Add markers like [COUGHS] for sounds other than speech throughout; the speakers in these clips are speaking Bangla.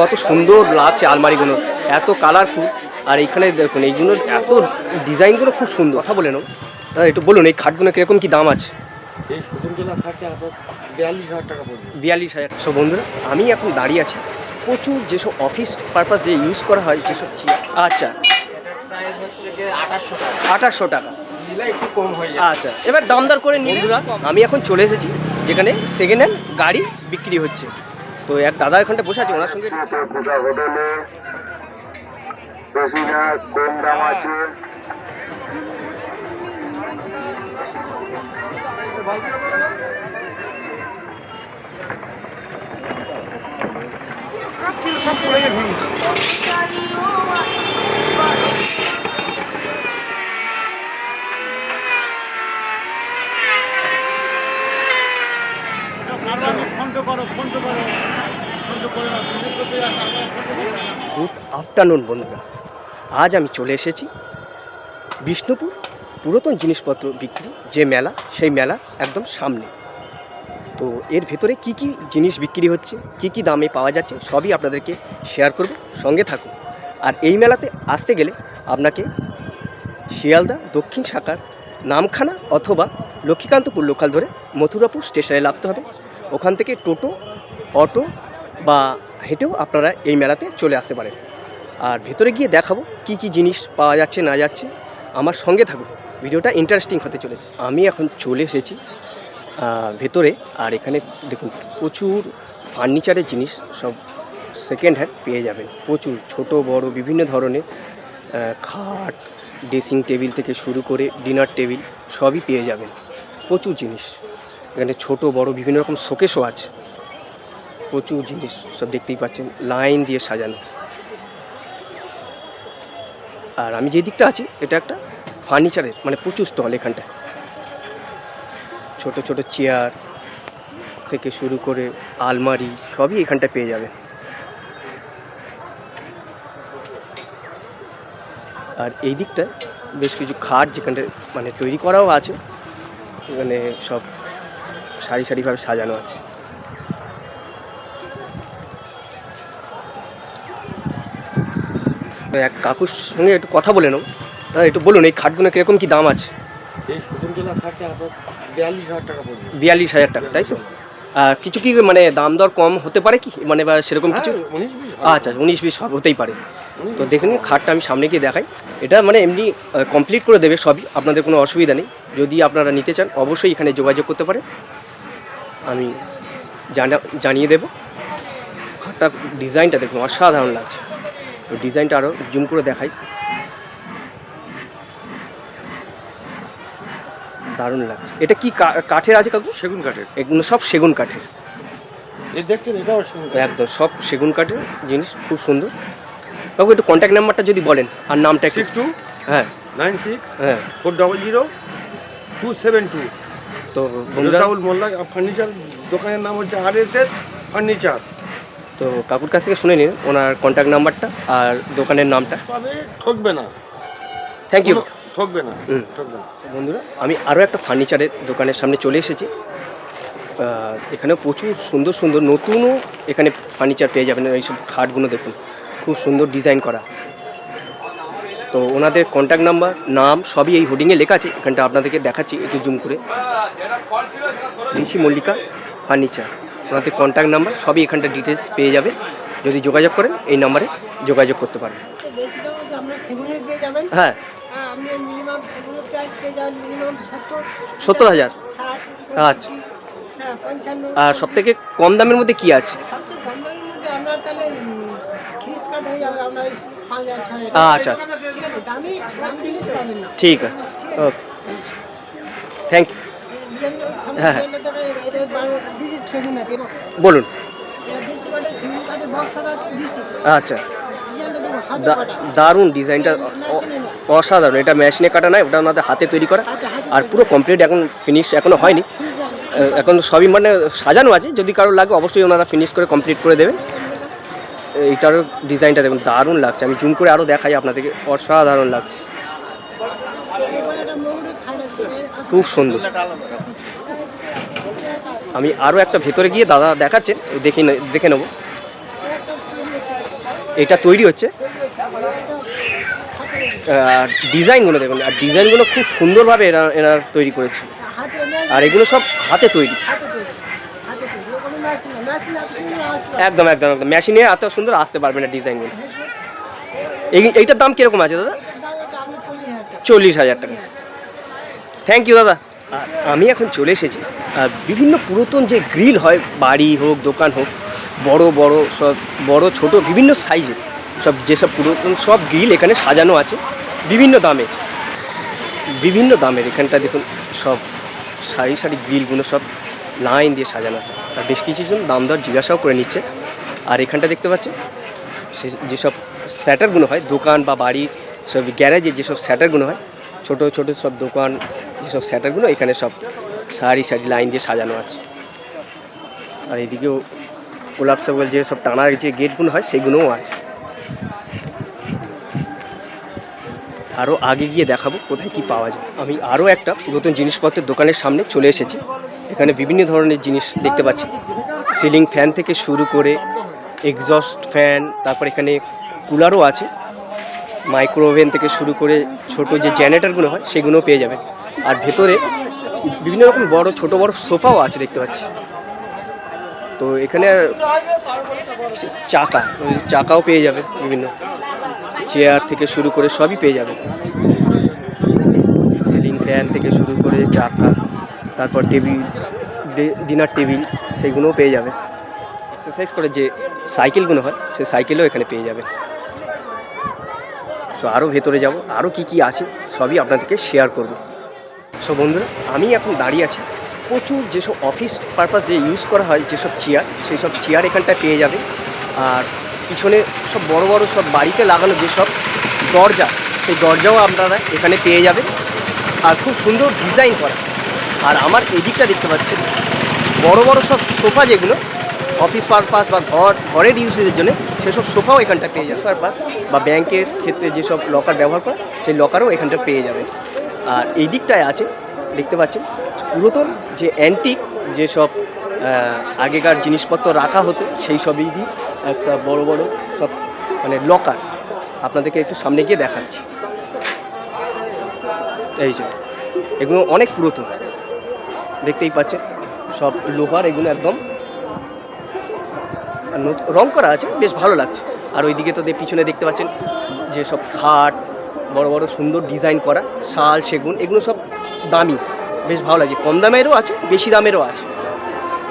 কত সুন্দর লাগছে আলমারিগুলো এত কালারফুল আর এইখানে দেখুন এইগুলো এত ডিজাইনগুলো খুব সুন্দর। কথা বলে নাও। দাদা একটু বলুন এই খাটগুলো কীরকম কী দাম আছে? বিয়াল্লিশ হাজার টাকা পড়বে বিয়াল্লিশ সব বন্ধুরা আমি এখন দাঁড়িয়ে আছি। প্রচুর যেসব অফিস পারপাস যে ইউজ করা হয় যেসব আচ্ছা। আঠাশশো টাকা। আচ্ছা। এবার দামদার করে বন্ধুরা। আমি এখন চলে এসেছি যেখানে সেকেন্ড হ্যান্ড গাড়ি বিক্রি হচ্ছে। তো এক দাদা এখানটা বসে আছে ওনার সঙ্গে পূজা হোটেলে। বেশি না কম দাম আছে গুড আফটারনুন বন্ধুরা। আজ আমি চলে এসেছি বিষ্ণুপুর পুরাতন জিনিসপত্র বিক্রি যে মেলা, সেই মেলার একদম সামনে। তো এর ভেতরে কি কি জিনিস বিক্রি হচ্ছে, কি কি দামে পাওয়া যাচ্ছে, সবই আপনাদেরকে শেয়ার করব, সঙ্গে থাকুন। আর এই মেলাতে আসতে গেলে আপনাকে শিয়ালদা দক্ষিণ শাখার নামখানা অথবা লক্ষ্মীকান্তপুর লোকাল ধরে মথুরাপুর স্টেশনে নামতে হবে। ওখান থেকে টোটো, অটো বা হেঁটেও আপনারা এই মেলাতে চলে আসতে পারেন। আর ভেতরে গিয়ে দেখাবো কি কি জিনিস পাওয়া যাচ্ছে, না যাচ্ছে। আমার সঙ্গে থাকুন। ভিডিওটা ইন্টারেস্টিং হতে চলেছে। আমি এখন চলে এসেছি ভেতরে। আর এখানে দেখুন, প্রচুর ফার্নিচারের জিনিস সব সেকেন্ড হ্যান্ড পেয়ে যাবেন। প্রচুর ছোট, বড়, বিভিন্ন ধরনের খাট ড্রেসিং টেবিল থেকে শুরু করে ডিনার টেবিল সবই পেয়ে যাবেন। প্রচুর জিনিস। এখানে ছোট, বড়, বিভিন্ন রকম শোকেসও আছে। প্রচুর জিনিস সব দেখতেই পাচ্ছেন। লাইন দিয়ে সাজানো। আর আমি যে দিকটা আছি, এটা একটা ফার্নিচারের মানে প্রচুর স্টল এখানটায়। ছোট ছোট চেয়ার থেকে শুরু করে আলমারি, সবই এখানটায় পেয়ে যাবে আর এই দিকটায় বেশ কিছু খাট যেখানটায় মানে তৈরি করাও আছে। এখানে সব সারি সারিভাবে সাজানো আছে। এক কাকুর সঙ্গে একটু কথা বলে নাও। দাদা একটু বলুন এই খাটগুলো কীরকম কী দাম আছে? এই বিয়াল্লিশ হাজার টাকা পড়বে। বিয়াল্লিশ হাজার টাকা তাই তো? আর কিছু কি মানে দাম দর কম হতে পারে কি? মানে বা সেরকম কিছু? হ্যাঁ, আচ্ছা উনিশ বিশ হতেই পারে। তো দেখে নিন খাটটা আমি সামনে গিয়ে দেখাই। এটা মানে এমনি কমপ্লিট করে দেবে সবই আপনাদের কোনো অসুবিধা নেই। যদি আপনারা নিতে চান অবশ্যই এখানে যোগাযোগ করতে পারেন। আমি জানা জানিয়ে দেব। খাটটা ডিজাইনটা দেখুন অসাধারণ লাগছে। তো ডিজাইনটা আরও জুম করে দেখাই। দারুণ লাগছে। এটা কি কাঠের আছে কাকু? সেগুন কাঠের। এগুলো সব সেগুন কাঠের। একদম সব সেগুন কাঠের জিনিস খুব সুন্দর। কাকু একটু কন্ট্যাক্ট নাম্বারটা যদি বলেন আর নামটা সিক্স টু হ্যাঁ। নাইন সিক্স হ্যাঁ। Four double zero two seven two. তো মোল্লা ফার্নিচার দোকানের নাম হচ্ছে আর এস এস ফার্নিচার। তো কাকুর কাছ থেকে শুনে নিন ওনার কন্ট্যাক্ট নাম্বারটা আর দোকানের নামটা। ঠকবে না। থ্যাংক ইউ ঠকবে না হুম। ঠকবে না। বন্ধুরা আমি আরও একটা ফার্নিচারের দোকানের সামনে চলে এসেছি। এখানে প্রচুর সুন্দর সুন্দর নতুনও এখানে ফার্নিচার পেয়ে যাবেন। এইসব খাটগুলো দেখুন খুব সুন্দর ডিজাইন করা। তো ওনাদের কন্ট্যাক্ট নাম্বার নাম সবই এই হোর্ডিংয়ে লেখা আছে। এখানটা আপনাদেরকে দেখাচ্ছি একটু জুম করে। ঋষি মল্লিকা ফার্নিচার ওনাদের কন্ট্যাক্ট নাম্বার সবই এখানটা ডিটেলস পেয়ে যাবে। যদি যোগাযোগ করেন এই নাম্বারে যোগাযোগ করতে পারেন হ্যাঁ। হ্যাঁ সত্তর হাজার? আচ্ছা। হ্যাঁ আর সব থেকে কম দামের মধ্যে কি আছে? আচ্ছা আচ্ছা। ঠিক আছে ওকে থ্যাংক ইউ হ্যাঁ, হ্যাঁ। বলুন। আচ্ছা। দারুণ ডিজাইনটা অসাধারণ এটা মেশিনে কাটা নয় ওটা ওনাদের হাতে তৈরি করা। আর পুরো কমপ্লিট এখন ফিনিশ এখনও হয়নি। আহ, এখন সবই মানে সাজানো আছে যদি কারও লাগে অবশ্যই ওনারা ফিনিশ করে কমপ্লিট করে দেবেন এইটারও ডিজাইনটা দেখুন দারুণ লাগছে। আমি জুম করে আরও দেখাই আপনাদেরকে অসাধারণ লাগছে এবার এটা ময়ূরের খাট আছে খুব সুন্দর। আমি আরও একটা ভেতরে গিয়ে দাদা দেখাচ্ছেন দেখে দেখে নেব। এটা তৈরি হচ্ছে। আর ডিজাইনগুলো দেখুন, আর ডিজাইনগুলো খুব সুন্দরভাবে এরা এরা তৈরি করেছে। আর এগুলো সব হাতে তৈরি। একদম একদম একদম। মেশিনে এত সুন্দর আসতে পারবে না ডিজাইনগুলো। এই এইটার দাম কীরকম আছে দাদা? চল্লিশ হাজার টাকা। থ্যাংক ইউ দাদা। আমি এখন চলে এসেছি। বিভিন্ন পুরাতন যে গ্রিল হয়, বাড়ি হোক, দোকান হোক, বড় বড় সব, বড়, ছোট, বিভিন্ন সাইজের সব যেসব পুরাতন সব গ্রিল এখানে সাজানো আছে, বিভিন্ন দামের বিভিন্ন দামের এখানটা দেখুন, সব সারি সারি গ্রিলগুলো সব লাইন দিয়ে সাজানো আছে। আর বেশ কিছুজন দাম দর জিজ্ঞাসাও করে নিচ্ছে। আর এখানটা দেখতে পাচ্ছেন, সে, যেসব স্যাটারগুলো হয়, দোকান বা বাড়ির সব গ্যারেজের যেসব স্যাটারগুলো হয়, ছোট ছোট সব দোকান যেসব স্যাটারগুলো, এখানে সব সারি সারি লাইন দিয়ে সাজানো আছে। আর এদিকেও গোলাপ সাগর যে সব টানার যে গেটগুলো হয়, সেগুলোও আছে। আরও আগে গিয়ে দেখাবো কোথায় কি পাওয়া যায়। আমি আরও একটা নতুন জিনিসপত্রের দোকানের সামনে চলে এসেছি। এখানে বিভিন্ন ধরনের জিনিস দেখতে পাচ্ছি। সিলিং ফ্যান থেকে শুরু করে, এক্সস্ট ফ্যান, তারপর এখানে কুলারও আছে। মাইক্রোওভেন থেকে শুরু করে ছোট যে জেনারেটরগুলো হয়, সেগুলোও পেয়ে যাবেন। আর ভেতরে বিভিন্ন রকম বড়, ছোট বড় সোফাও আছে দেখতে পাচ্ছি। তো এখানে চাকা চাকাও পেয়ে যাবে বিভিন্ন। চেয়ার থেকে শুরু করে সবই পেয়ে যাবে সিলিং ফ্যান থেকে শুরু করে চাকা, তারপর টেবিল ডিনার টেবিল, সেগুলোও পেয়ে যাবে এক্সারসাইজ করে যে সাইকেলগুলো হয়, সে সাইকেলও এখানে পেয়ে যাবে সো আরও ভেতরে যাব আরও কি কি আছে, সবই আপনাদেরকে শেয়ার করব। সো বন্ধুরা, আমি এখন দাঁড়িয়ে আছি, প্রচুর যেসব অফিস পারপাস যে ইউজ করা হয়, যেসব চেয়ার সেই সব চেয়ার এখানটায় পেয়ে যাবে। আর পিছনে সব বড় বড় সব বাড়িতে লাগানো যেসব দরজা, সেই দরজাও আপনারা এখানে পেয়ে যাবেন। আর খুব সুন্দর ডিজাইন করা। আর আমার এদিকটা দেখতে পাচ্ছেন, বড় বড় সব সোফা যেগুলো অফিস পারপাস বা ঘর ঘরের ইউজের জন্য সেসব সোফাও এখানটা পেয়ে যাবে। পারপাস বা ব্যাংকের ক্ষেত্রে যেসব লকার ব্যবহার করে সেই লকারও এখানটা পেয়ে যাবেন আর এই দিকটায় আছে দেখতে পাচ্ছেন পুরাতন যে অ্যান্টিক যেসব আগেকার জিনিসপত্র রাখা হতো সেই সবই একটা বড় বড় সব মানে লকার আপনাদেরকে একটু সামনে গিয়ে দেখাচ্ছি। এই যে এগুলো অনেক পুরাতন। দেখতেই পাচ্ছেন সব লোহার এগুলো একদম রং করা আছে, বেশ ভালো লাগছে। আর ওইদিকে তো পিছনে দেখতে পাচ্ছেন যে সব খাট, বড় বড় সুন্দর ডিজাইন করা, শাল, সেগুন, এগুলো সব দামি। বেশ ভালো লাগছে। কম দামেরও আছে, বেশি দামেরও আছে।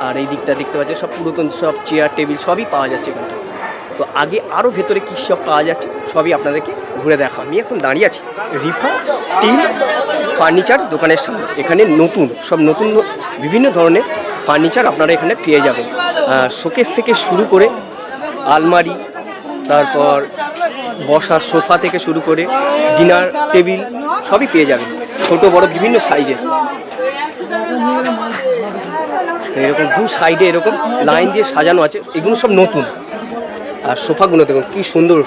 আর এই দিকটা দেখতে পাচ্ছেন, সব পুরাতন সব চেয়ার টেবিল সবই পাওয়া যাচ্ছে এখানটা। তো আগে আরও ভেতরে কী সব পাওয়া যাচ্ছে, সবই আপনাদেরকে ঘুরে দেখা আমি এখন দাঁড়িয়ে আছি রিফা স্টিল ফার্নিচার দোকানের সামনে। এখানে নতুন, সব নতুন, বিভিন্ন ধরনের ফার্নিচার আপনারা এখানে পেয়ে যাবেন। শোকেস থেকে শুরু করে আলমারি, তারপর বসার সোফা থেকে শুরু করে ডিনার টেবিল সবই পেয়ে যাবেন। ছোট, বড় বিভিন্ন সাইজের। এরকম দু সাইডে এরকম লাইন দিয়ে সাজানো আছে। এগুলো সব নতুন। আর সোফাগুলো দেখুন, কি সুন্দর,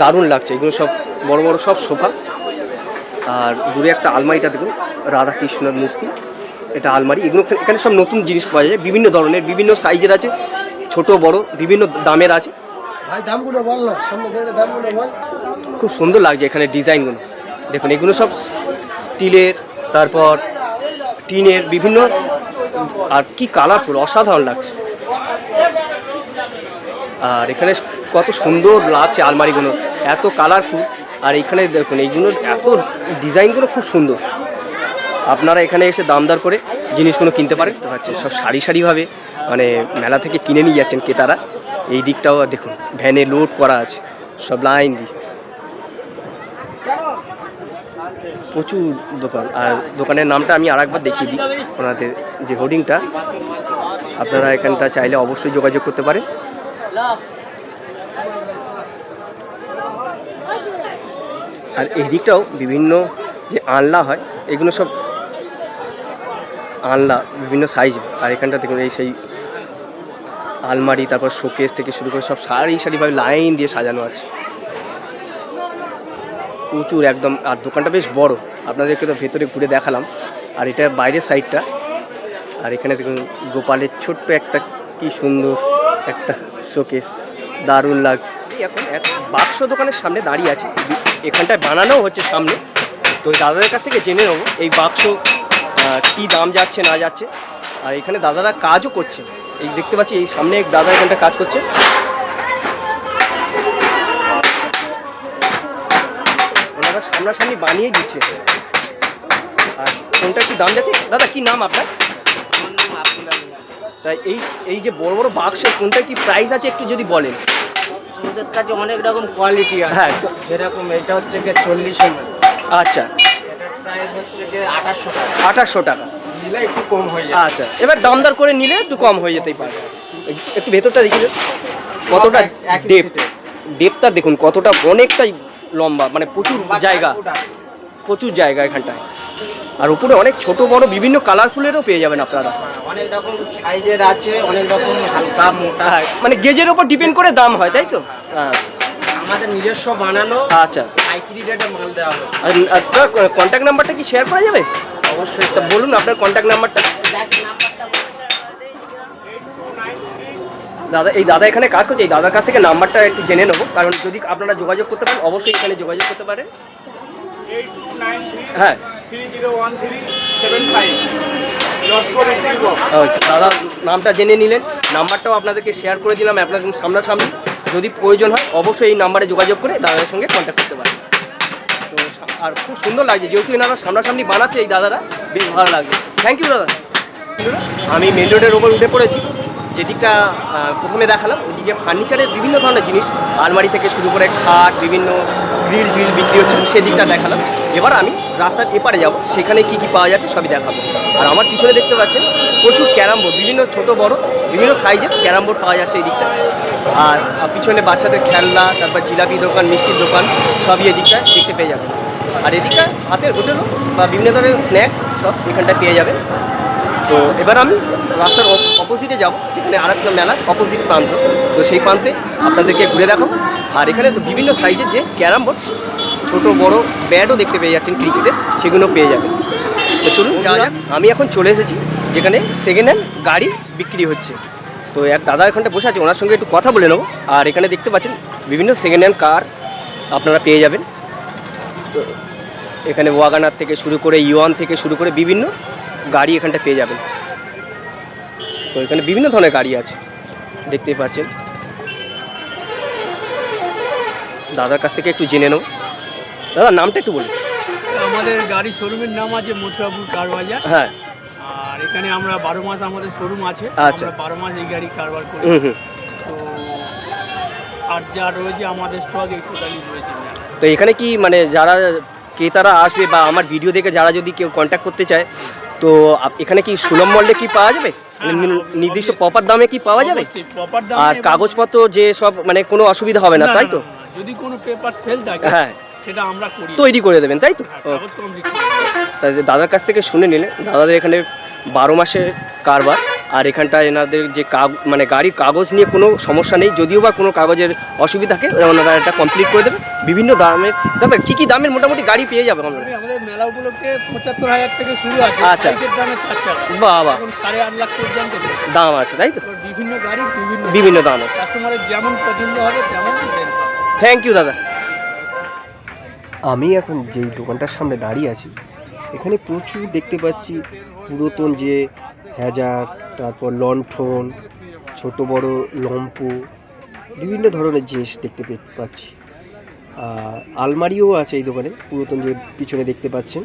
দারুণ লাগছে। এগুলো সব বড় বড় সব সোফা। আর দূরে একটা আলমারিটা দেখুন, রাধা কৃষ্ণের মূর্তি। এটা আলমারি এগুলো এখানে- সব নতুন জিনিস পাওয়া যায়। বিভিন্ন ধরনের বিভিন্ন সাইজের আছে ছোট বড় বিভিন্ন দামের আছে। ভাই দামগুলো বল না দামগুলো বল। খুব সুন্দর লাগছে এখানে ডিজাইনগুলো। দেখুন এগুলো সব স্টিলের তারপর টিনের বিভিন্ন আর কি কালারফুল অসাধারণ লাগছে। আর এখানে কত সুন্দর লাগছে আলমারিগুলো এত কালারফুল আর এখানে দেখুন এইগুলো এত ডিজাইনগুলো খুব সুন্দর। আপনারা এখানে এসে দাম দর করে জিনিসগুলো কিনতে পারেন। তো হচ্ছে সব সারি সারিভাবে মানে মেলা থেকে কিনে নিয়ে যাচ্ছেন ক্রেতারা। এই দিকটাও দেখুন, ভ্যানে লোড করা আছে, সব লাইন দিয়ে। প্রচুর দোকান, আর দোকানের নামটা আমি আরেকবার দেখিয়ে দিই ওনাদের যে হোর্ডিংটা। আপনারা এখানটা চাইলে অবশ্যই যোগাযোগ করতে পারেন। আর এই দিকটাও বিভিন্ন যে আনলা হয়, এগুলো সব আনলা বিভিন্ন সাইজ আর এখানটা দেখুন, এই সেই আলমারি, তারপর শোকেস থেকে শুরু করে সব সারি সারিভাবে লাইন দিয়ে সাজানো আছে। প্রচুর একদম, আর দোকানটা বেশ বড়। আপনাদেরকে তো ভেতরে ঘুরে দেখালাম। আর এটা বাইরের সাইডটা আর এখানে দেখুন, গোপালের ছোট্ট একটা কি সুন্দর একটা শোকেস দারুণ লাগছে। এখন এক বাক্স দোকানের সামনে দাঁড়িয়ে আছে। এখানটায় বানানো হচ্ছে সামনে। তো দাদাদের কাছ থেকে জেনে নেব, এই বাক্স কী দাম যাচ্ছে না যাচ্ছে। আর এখানে দাদারা কাজও করছে। এই দেখতে পাচ্ছি এই সামনে এক দাদা এখানটা কাজ করছে। ওনারা সামনাসামনি বানিয়ে দিচ্ছে। আর কোনটা কি দাম যাচ্ছে? দাদা কি নাম আপনার? তাই এই এই যে বড় বড় বাক্স কোনটা কি প্রাইস আছে একটু যদি বলেন। আমাদের কাছে অনেক রকম কোয়ালিটি আছে। হ্যাঁ। যেরকম এটা হচ্ছে গিয়ে চল্লিশ আচ্ছা এটার প্রাইস হচ্ছে গিয়ে আঠাশশো টাকা। হয়ে আচ্ছা এবার দামদার করে নিলে একটু কম হয়ে যেতেই পারে। একটু ভেতরটা দেখি কতটা ডেপ ডেপটা দেখুন কতটা অনেকটাই লম্বা মানে প্রচুর জায়গা। প্রচুর জায়গা এখানটায়। আর উপরে অনেক ছোট বড় বিভিন্ন কালারফুলেরও পেয়ে যাবেন আপনারা। হ্যাঁ, অনেক রকম সাইজের আছে অনেক রকম হালকা মোটা। হ্যাঁ মানে গেজের ওপর ডিপেন্ড করে দাম হয় তাই তো? আচ্ছা, আমাদের নিজস্ব বানানো। আচ্ছা। পাইকারি রেটে মাল দেওয়া হবে। আপনার কন্ট্যাক্ট নাম্বারটা কি শেয়ার করা যাবে? অবশ্যই। তা বলুন আপনার কন্ট্যাক্ট নাম্বারটা দাদা এই দাদা এখানে কাজ করছে এই দাদার কাছ থেকে নাম্বারটা একটু জেনে নেব কারণ যদি আপনারা যোগাযোগ করতে পারেন অবশ্যই এখানে যোগাযোগ করতে পারেন। হ্যাঁ। দাদা নামটা জেনে নিলেন নাম্বারটাও আপনাদেরকে শেয়ার করে দিলাম আপনাদের সামনাসামনি। যদি প্রয়োজন হয়, অবশ্যই এই নাম্বারে যোগাযোগ করে দাদাদের সঙ্গে কন্ট্যাক্ট করতে পারেন। তো আর খুব সুন্দর লাগছে, যেহেতু এনারা সামনাসামনি বানাচ্ছে এই দাদারা, বেশ ভালো লাগছে থ্যাংক ইউ দাদা। আমি মেন রোডের ওপর উঠে পড়েছি। যেদিকটা প্রথমে দেখালাম, ওইদিকে ফার্নিচারের বিভিন্ন ধরনের জিনিস, আলমারি থেকে শুরু করে খাট, বিভিন্ন গ্রিল ট্রিল বিক্রি হচ্ছে সেদিকটা দেখালাম। এবার আমি রাস্তার এপারে যাব, সেখানে কি কি পাওয়া যাচ্ছে সবই দেখাবো। আর আমার পিছনে দেখতে পাচ্ছেন, প্রচুর ক্যারাম বোর্ড, বিভিন্ন ছোট, বড়, বিভিন্ন সাইজের ক্যারাম বোর্ড পাওয়া যাচ্ছে এই দিকটা আর পিছনে বাচ্চাদের খেলনা, তারপর জিলাপি দোকান, মিষ্টির দোকান, সবই এদিকটায় দেখতে পেয়ে যাবেন। আর এদিকটা হাতের হোটেলও বা বিভিন্ন ধরনের স্ন্যাক্স সব এখানটায় পেয়ে যাবেন। তো এবার আমি রাস্তার অপোজিটে যাব, যেখানে আরেকটা মেলা অপোজিট প্রান্ত। তো সেই প্রান্তে আপনাদেরকে ঘুরে দেখাবো। আর এখানে তো বিভিন্ন সাইজের যে ক্যারাম বোর্ড ছোটো, বড় ব্যাটও দেখতে পেয়ে যাচ্ছেন ক্রিকেটের সেগুলো পেয়ে যাবেন। তো চলুন, যাওয়া যাক। আমি এখন চলে এসেছি, যেখানে সেকেন্ড হ্যান্ড গাড়ি বিক্রি হচ্ছে। তো এক দাদা এখানটা বসে আছে, ওনার সঙ্গে একটু কথা বলে নেব। আর এখানে দেখতে পাচ্ছেন, বিভিন্ন সেকেন্ড হ্যান্ড কার আপনারা পেয়ে যাবেন। তো এখানে ওয়াগানার থেকে শুরু করে ইওয়ান থেকে শুরু করে বিভিন্ন গাড়ি এখানটা পেয়ে যাবেন। তো এখানে বিভিন্ন ধরনের গাড়ি আছে দেখতেই পাচ্ছেন। দাদার কাছ থেকে একটু জেনে নেব। দাদা নামটা একটু বলুন। আমাদের গাড়ি শোরুমের নাম আছে মথুরাপুর কার বাজার। হ্যাঁ। আর এখানে আমরা বারো মাস আমাদের শোরুম আছে। আচ্ছা। বারো মাস এই গাড়ি কারবার করি। তো আর যা রয়েছে আমাদের স্টক এই টোটালি রয়েছে। তো এখানে কি মানে যারা ক্রেতারা আসবে বা আমার ভিডিও দেখে যারা যদি কেউ কন্ট্যাক্ট করতে চায় তো এখানে কি সুলভ মূল্যে কি পাওয়া যাবে? মানে হ্যাঁ, নির্দিষ্ট প্রপার দামে কি পাওয়া যাবে? আর কাগজপত্র যে সব মানে কোনো অসুবিধা হবে না তাই তো। যদি কোনো পেপার ফেল থাকে হ্যাঁ। সেটা আমরা তৈরি করে দেবেন তাই তো? হ্যাঁ, দাদার কাছ থেকে শুনে নিলে দাদাদের এখানে বারো মাসের কারবার আর এখানটায় এনাদের যে কাগ মানে গাড়ির কাগজ নিয়ে কোনো সমস্যা নেই যদিও বা কোনো কাগজের অসুবিধা থাকে ওনারা এটা কমপ্লিট করে দেবে। বিভিন্ন দামের দাদা কী কী দামের মোটামুটি গাড়ি পেয়ে যাবে আমরা? আমাদের মেলা উপলক্ষে পঁচাত্তর হাজার থেকে শুরু আছে আচ্ছা। বাবা। সাড়ে আট লাখ পর্যন্ত দাম আছে তাই তো? বিভিন্ন গাড়ি বিভিন্ন বিভিন্ন দাম আছে। কাস্টমারের যেমন পছন্দ হবে তেমন থ্যাংক ইউ দাদা। আমি এখন যেই দোকানটার সামনে দাঁড়িয়ে আছি এখানে প্রচুর দেখতে পাচ্ছি পুরাতন যে হ্যাজাক, তারপর লণ্ঠন, ছোট বড় লম্পু, বিভিন্ন ধরনের জিনিস দেখতে পাচ্ছি। আলমারিও আছে এই দোকানে, পুরাতন যে পিছনে দেখতে পাচ্ছেন।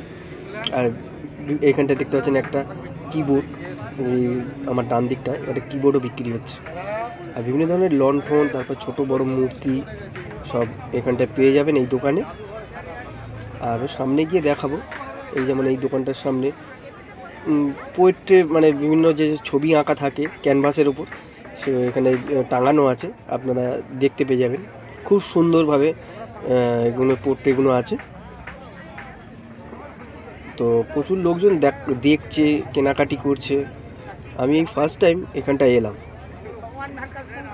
আর এখানটা দেখতে পাচ্ছেন একটা কিবোর্ড আমার ডান দিকটা, একটা কিবোর্ডও বিক্রি হচ্ছে। আর বিভিন্ন ধরনের লণ্ঠন, তারপর ছোট বড় মূর্তি, সব এখানটায় পেয়ে যাবেন এই দোকানে। আর সামনে গিয়ে দেখাবো এই যেমন এই দোকানটার সামনে। পোয়েট্রে মানে বিভিন্ন যে ছবি আঁকা থাকে ক্যানভাসের ওপর সে এখানে টাঙানো আছে, আপনারা দেখতে পেয়ে যাবেন। খুব সুন্দরভাবে এগুলো পোর্ট্রেগুলো আছে। তো প্রচুর লোকজন দেখ- দেখছে, কেনাকাটি করছে। আমি এই ফার্স্ট টাইম এখানটায় এলাম।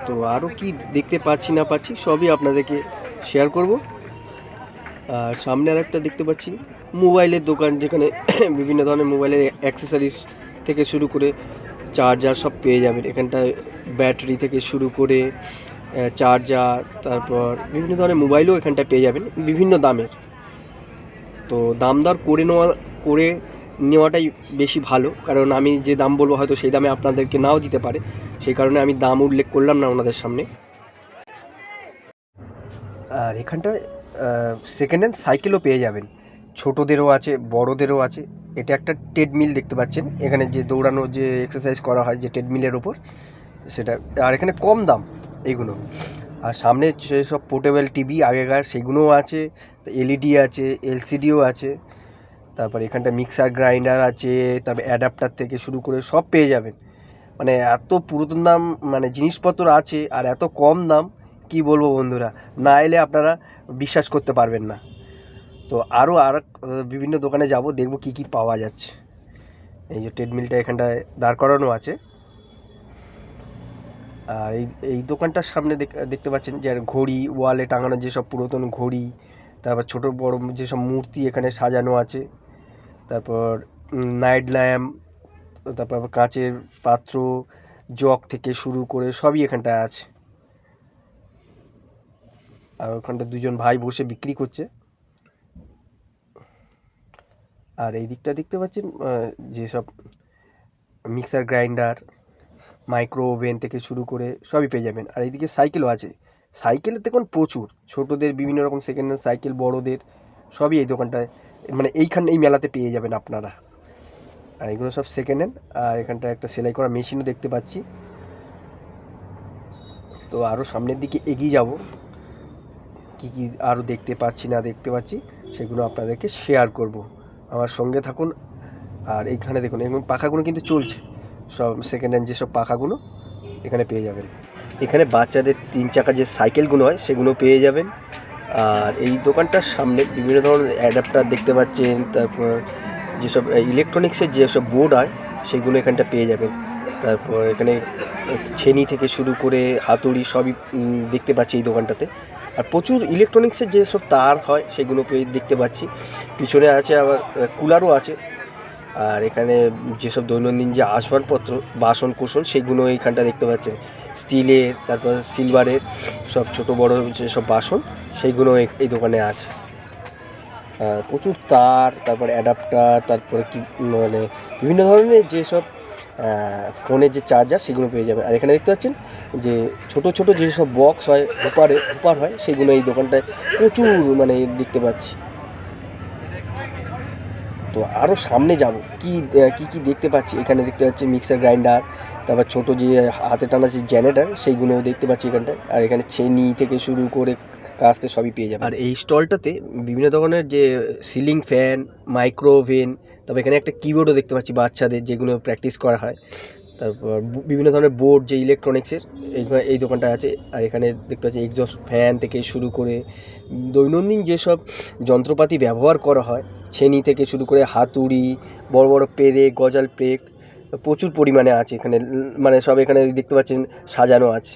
তো আরও কি দেখতে পাচ্ছি না পাচ্ছি, সবই আপনাদেরকে শেয়ার করব। আর সামনে আর একটা দেখতে পাচ্ছি। মোবাইলের দোকান যেখানে [COUGHS] বিভিন্ন ধরনের মোবাইলের অ্যাক্সেসরিজ থেকে শুরু করে চার্জার সব পেয়ে যাবেন। এখানটায় ব্যাটারি থেকে শুরু করে চার্জার তারপর বিভিন্ন ধরনের মোবাইলও এখানটায় পেয়ে যাবেন, বিভিন্ন দামের। তো দাম দর করে নেওয়া, করে নেওয়াটাই বেশি ভালো, কারণ আমি যে দাম বলব হয়তো সেই দামে আপনাদেরকে নাও দিতে পারে, সেই কারণে আমি দাম উল্লেখ করলাম না ওনাদের সামনে। আর এখানটায় সেকেন্ড হ্যান্ড সাইকেলও পেয়ে যাবেন। ছোটোদেরও আছে, বড়োদেরও আছে। এটা একটা ট্রেডমিল দেখতে পাচ্ছেন। এখানে যে দৌড়ানো, যে এক্সারসাইজ করা হয়, যে ট্রেডমিলের ওপর সেটা, আর এখানে কম দাম এইগুলো আর সামনে সব পোর্টেবল টিভি আগেকার সেগুলোও আছে এলইডি আছে এলসিডিও আছে। তারপর এখানটা মিক্সার গ্রাইন্ডার আছে, তারপর অ্যাডাপ্টার থেকে শুরু করে সব পেয়ে যাবেন। মানে এত পুরাতন দাম মানে জিনিসপত্র আছে, আর এত কম দাম, কি বলব বন্ধুরা? না এলে আপনারা বিশ্বাস করতে পারবেন না। তো আরও আর বিভিন্ন দোকানে যাব, দেখব কি কি পাওয়া যাচ্ছে। এই যে ট্রেডমিলটা এখানটায় দাঁড় করানো আছে। আর এই এই দোকানটার সামনে দেখ- দেখতে পাচ্ছেন যে ঘড়ি, ওয়ালে টাঙানো যেসব পুরাতন ঘড়ি, তারপর ছোট বড় যেসব মূর্তি এখানে সাজানো আছে। তারপর নাইট ল্যাম্প তারপর কাঁচের পাত্র, জগ থেকে শুরু করে সবই এখানটায় আছে। আর ওখানটা দুজন ভাই বসে বিক্রি করছে। আর এই দিকটা দেখতে পাচ্ছেন যেসব মিক্সার গ্রাইন্ডার মাইক্রো ওভেন থেকে শুরু করে সবই পেয়ে যাবেন। আর এইদিকে সাইকেলও আছে। সাইকেলের দেখুন প্রচুর। ছোটোদের বিভিন্ন রকম সেকেন্ড হ্যান্ড সাইকেল, বড়োদের সবই এই দোকানটায় মানে এইখানে, এই মেলাতে পেয়ে যাবেন আপনারা। আর এগুলো সব সেকেন্ড হ্যান্ড আর এখানটা একটা সেলাই করা মেশিনও দেখতে পাচ্ছি। তো আরও সামনের দিকে এগিয়ে যাব। কী কী আরও দেখতে পাচ্ছি, না দেখতে পাচ্ছি, সেগুলো আপনাদেরকে শেয়ার করব। আমার সঙ্গে থাকুন। আর এইখানে দেখুন, এবং পাখাগুলো কিন্তু চলছে। সব সেকেন্ড হ্যান্ড যেসব পাখাগুলো, এখানে পেয়ে যাবেন। এখানে বাচ্চাদের তিন চাকা যে সাইকেলগুলো হয়, সেগুলো পেয়ে যাবেন। আর এই দোকানটার সামনে বিভিন্ন ধরনের অ্যাডাপ্টার দেখতে পাচ্ছেন। তারপর যেসব ইলেকট্রনিক্সের যেসব বোর্ড হয়, সেগুলো এখানটা পেয়ে যাবেন। তারপর এখানে, ছেনি থেকে শুরু করে হাতুড়ি সবই দেখতে পাচ্ছি এই দোকানটাতে। আর প্রচুর ইলেকট্রনিক্সের যেসব তার হয়, সেগুলো দেখতে পাচ্ছি। পিছনে আছে আবার কুলারও আছে। আর এখানে যেসব দৈনন্দিন যে আসবাবপত্র বাসন কোসন সেগুলো এইখানটা দেখতে পাচ্ছেন। স্টিলের, তারপর সিলভারের সব ছোট বড় যেসব বাসন সেইগুলো এই দোকানে আছে। প্রচুর তার, তারপর অ্যাডাপ্টার তারপরে কি মানে বিভিন্ন ধরনের যেসব ফোনের যে চার্জার সেগুলো পেয়ে যাবেন। আর এখানে দেখতে পাচ্ছেন যে ছোট ছোট যেসব বক্স হয় হুপারে হুপার হয়, সেগুলো এই দোকানটায় প্রচুর মানে দেখতে পাচ্ছি। তো আরও সামনে যাব। কি কি কি দেখতে পাচ্ছি? এখানে দেখতে পাচ্ছি মিক্সার গ্রাইন্ডার তারপর ছোট যে হাতে টানা যে জেনারেটার সেইগুলোও দেখতে পাচ্ছি এখানটায়। আর এখানে চেনি থেকে শুরু করে কাস্তে সবই পেয়ে যাবে আর এই স্টলটাতে বিভিন্ন ধরনের যে সিলিং ফ্যান মাইক্রো ওভেন তারপর এখানে একটা কিবোর্ডও দেখতে পাচ্ছি বাচ্চাদের যেগুলো প্র্যাকটিস করা হয়। তারপর বিভিন্ন ধরনের বোর্ড যে ইলেকট্রনিক্সের এই দোকানটা আছে। আর এখানে দেখতে পাচ্ছি এক্সস্ট ফ্যান থেকে শুরু করে দৈনন্দিন যেসব যন্ত্রপাতি ব্যবহার করা হয়, ছেনি থেকে শুরু করে হাতুড়ি, বড় বড় পেরেক গজাল পেক, প্রচুর পরিমাণে আছে এখানে। মানে সব এখানে দেখতে পাচ্ছেন সাজানো আছে।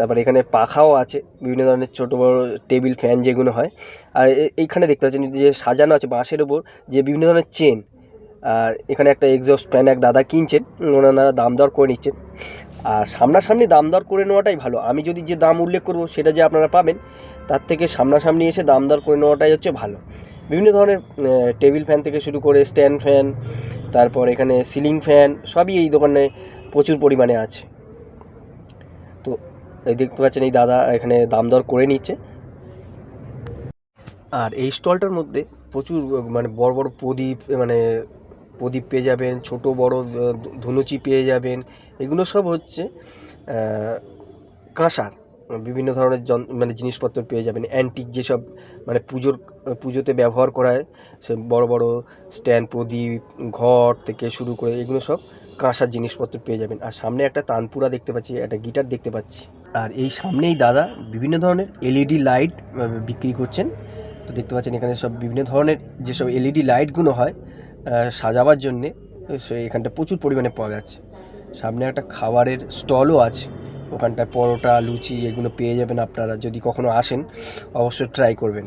তারপর এখানে পাখাও আছে, বিভিন্ন ধরনের ছোটো বড় টেবিল ফ্যান যেগুলো হয়। আর এইখানে দেখতে পাচ্ছেন যে সাজানো আছে বাঁশের ওপর যে বিভিন্ন ধরনের চেন। আর এখানে একটা এক্সস্ট ফ্যান এক দাদা কিনছেন, ওনারা দাম দর করে নিচ্ছেন। আর সামনাসামনি দাম দর করে নেওয়াটাই ভালো। আমি যদি যে দাম উল্লেখ করব সেটা যে আপনারা পাবেন, তার থেকে সামনাসামনি এসে দাম দর করে নেওয়াটাই হচ্ছে ভালো। বিভিন্ন ধরনের টেবিল ফ্যান থেকে শুরু করে স্ট্যান্ড ফ্যান, তারপর এখানে সিলিং ফ্যান, সবই এই দোকানে প্রচুর পরিমাণে আছে। এই দেখতে পাচ্ছেন এই দাদা এখানে দাম দর করে নিচ্ছে। আর এই স্টলটার মধ্যে প্রচুর মানে বড় বড় প্রদীপ মানে প্রদীপ পেয়ে যাবেন, ছোট বড় ধুনুচি পেয়ে যাবেন, এগুলো সব হচ্ছে কাঁসার, বিভিন্ন ধরনের জন মানে জিনিসপত্র পেয়ে যাবেন অ্যান্টিক যেসব মানে পুজোর, পুজোতে ব্যবহার করা হয়, সে বড় বড় স্ট্যান্ড প্রদীপ ঘট থেকে শুরু করে এগুলো সব কাঁসার জিনিসপত্র পেয়ে যাবেন। আর সামনে একটা তানপুরা দেখতে পাচ্ছি, একটা গিটার দেখতে পাচ্ছি। আর এই সামনেই দাদা বিভিন্ন ধরনের এলইডি লাইট বিক্রি করছেন। তো দেখতে পাচ্ছেন এখানে সব বিভিন্ন ধরনের যেসব এলইডি লাইটগুলো হয় সাজাবার জন্যে এখানটা প্রচুর পরিমাণে পাওয়া যাচ্ছে। সামনে একটা খাবারের স্টলও আছে। ওখানটায় পরোটা, লুচি এগুলো পেয়ে যাবেন আপনারা। যদি কখনো আসেন, অবশ্যই ট্রাই করবেন।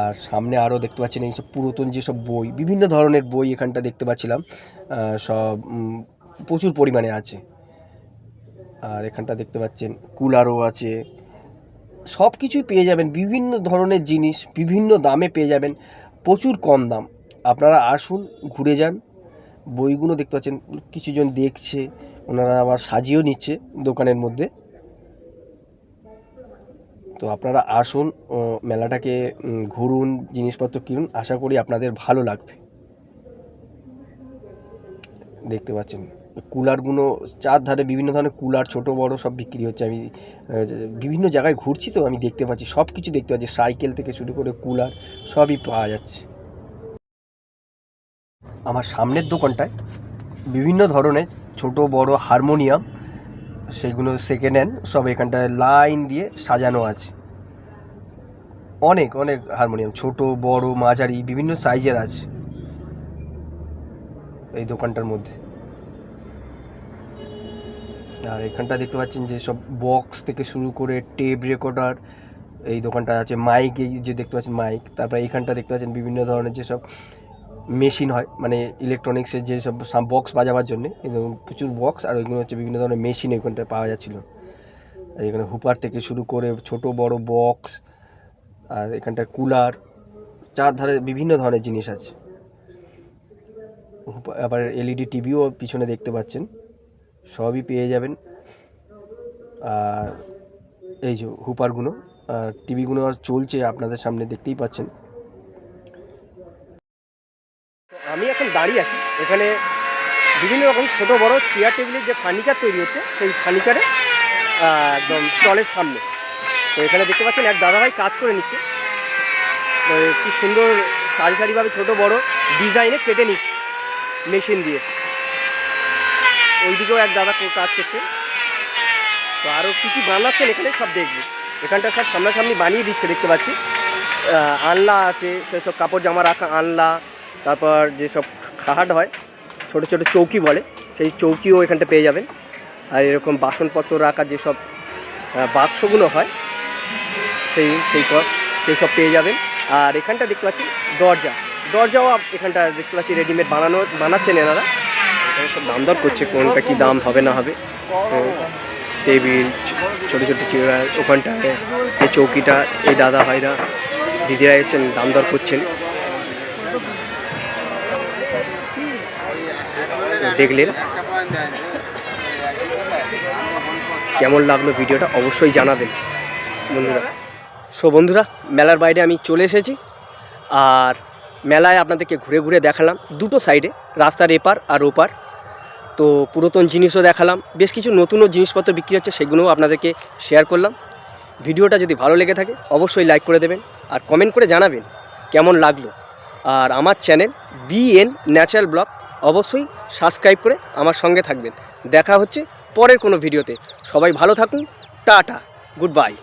আর সামনে আরও দেখতে পাচ্ছেন এই সব পুরাতন যেসব বই, বিভিন্ন ধরনের বই এখানটা দেখতে পাচ্ছিলাম সব প্রচুর পরিমাণে আছে। আর এখানটা দেখতে পাচ্ছেন, কুলারও আছে। সব কিছুই পেয়ে যাবেন, বিভিন্ন ধরনের জিনিস, বিভিন্ন দামে পেয়ে যাবেন, প্রচুর কম দাম। আপনারা আসুন, ঘুরে যান। বইগুলো দেখতে পাচ্ছেন কিছুজন দেখছে, ওনারা আবার সাজিয়েও নিচ্ছে দোকানের মধ্যে। তো আপনারা আসুন মেলাটাকে ঘুরুন, জিনিসপত্র কিনুন, আশা করি আপনাদের ভালো লাগবে। দেখতে পাচ্ছেন, কুলারগুলো চারধারে বিভিন্ন ধরনের কুলার, ছোট, বড়, সব বিক্রি হচ্ছে। আমি বিভিন্ন জায়গায় ঘুরছি তো, আমি দেখতে পাচ্ছি সব কিছু দেখতে পাচ্ছি, সাইকেল থেকে শুরু করে কুলার, সবই পাওয়া যাচ্ছে। আমার সামনের দোকানটায় বিভিন্ন ধরনের ছোট, বড়, হারমোনিয়াম সেগুলো সেকেন্ড হ্যান্ড সব এখানটায় লাইন দিয়ে সাজানো আছে। অনেক অনেক হারমোনিয়াম, ছোট, বড়, মাঝারি, বিভিন্ন সাইজের আছে এই দোকানটার মধ্যে। আর এখানটা দেখতে পাচ্ছেন যে সব বক্স থেকে শুরু করে টেপ রেকর্ডার, এই দোকানটা আছে মাইক, এই যে দেখতে পাচ্ছেন মাইক, তারপরে এইখানটা দেখতে পাচ্ছেন বিভিন্ন ধরনের যেসব মেশিন হয় মানে ইলেকট্রনিক্সের যে সব বক্স বাজাবার জন্যে প্রচুর বক্স আর ওইগুলো হচ্ছে বিভিন্ন ধরনের মেশিন এখানটায় পাওয়া যাচ্ছিল। এখানে হুপার থেকে শুরু করে ছোট, বড় বক্স আর এখানটায় কুলার চারধারে বিভিন্ন ধরনের জিনিস আছে। আবার এলইডি টিভিও পিছনে দেখতে পাচ্ছেন, সবই পেয়ে যাবেন। আর এই যে হুপারগুলো আর টিভিগুলো আর চলছে, আপনাদের সামনে দেখতেই পাচ্ছেন তো আমি এখন দাঁড়িয়ে আছি। এখানে বিভিন্ন রকম ছোট বড় চেয়ার টেবিলের যে ফার্নিচার তৈরি হচ্ছে, সেই ফার্নিচারে একদম স্টলের সামনে। তো এখানে দেখতে পাচ্ছেন এক দাদাভাই কাজ করে নিচ্ছে। কি সুন্দর সারি সারিভাবে ছোট বড় ডিজাইনে কেটে নিচ্ছে মেশিন দিয়ে। ওইদিকেও এক দাদা কাজ করছে। তো আরও কী কী বানাচ্ছেন এখানে সব দেখব। এখানটা সব সামনাসামনি বানিয়ে দিচ্ছে, দেখতে পাচ্ছি। আনলা আছে, সেসব কাপড় জামা রাখা আনলা তারপর যেসব খাট হয়, ছোট ছোট চৌকি বলে, সেই চৌকিও এখানটা পেয়ে যাবেন। আর এরকম বাসনপত্র রাখার যেসব বাক্সগুলো হয়, সেই সেই সেই সব পেয়ে যাবেন। আর এখানটা দেখতে পাচ্ছি দরজা। দরজাও এখানটা দেখতে পাচ্ছি রেডিমেড বানানো, বানাচ্ছেন এনারা। সব দাম দর করছে, কোনটা কি দাম হবে না হবে। টেবিল, ছোটো ছোটো চেয়ার, ওখানটায় এই চৌকিটা, এই দাদা, ভাইরা, দিদিরা এসেছেন, দাম দর করছেন। দেখলেন। কেমন লাগল ভিডিওটা অবশ্যই জানাবেন। বন্ধুরা, সো বন্ধুরা, মেলার বাইরে আমি চলে এসেছি। আর মেলায় আপনাদেরকে ঘুরে ঘুরে দেখালাম দুটো সাইডে, রাস্তার এপার আর ওপার। তো পুরাতন জিনিসও দেখালাম, বেশ কিছু নতুনও জিনিসপত্র বিক্রি হচ্ছে, সেগুলোও আপনাদেরকে শেয়ার করলাম। ভিডিওটা যদি ভালো লেগে থাকে, অবশ্যই লাইক করে দেবেন আর কমেন্ট করে জানাবেন কেমন লাগল। আর আমার চ্যানেল বিএন ন্যাচারাল ব্লগ অবশ্যই সাবস্ক্রাইব করে আমার সঙ্গে থাকবেন। দেখা হচ্ছে পরের কোনো ভিডিওতে। সবাই ভালো থাকুন। টাটা। Good bye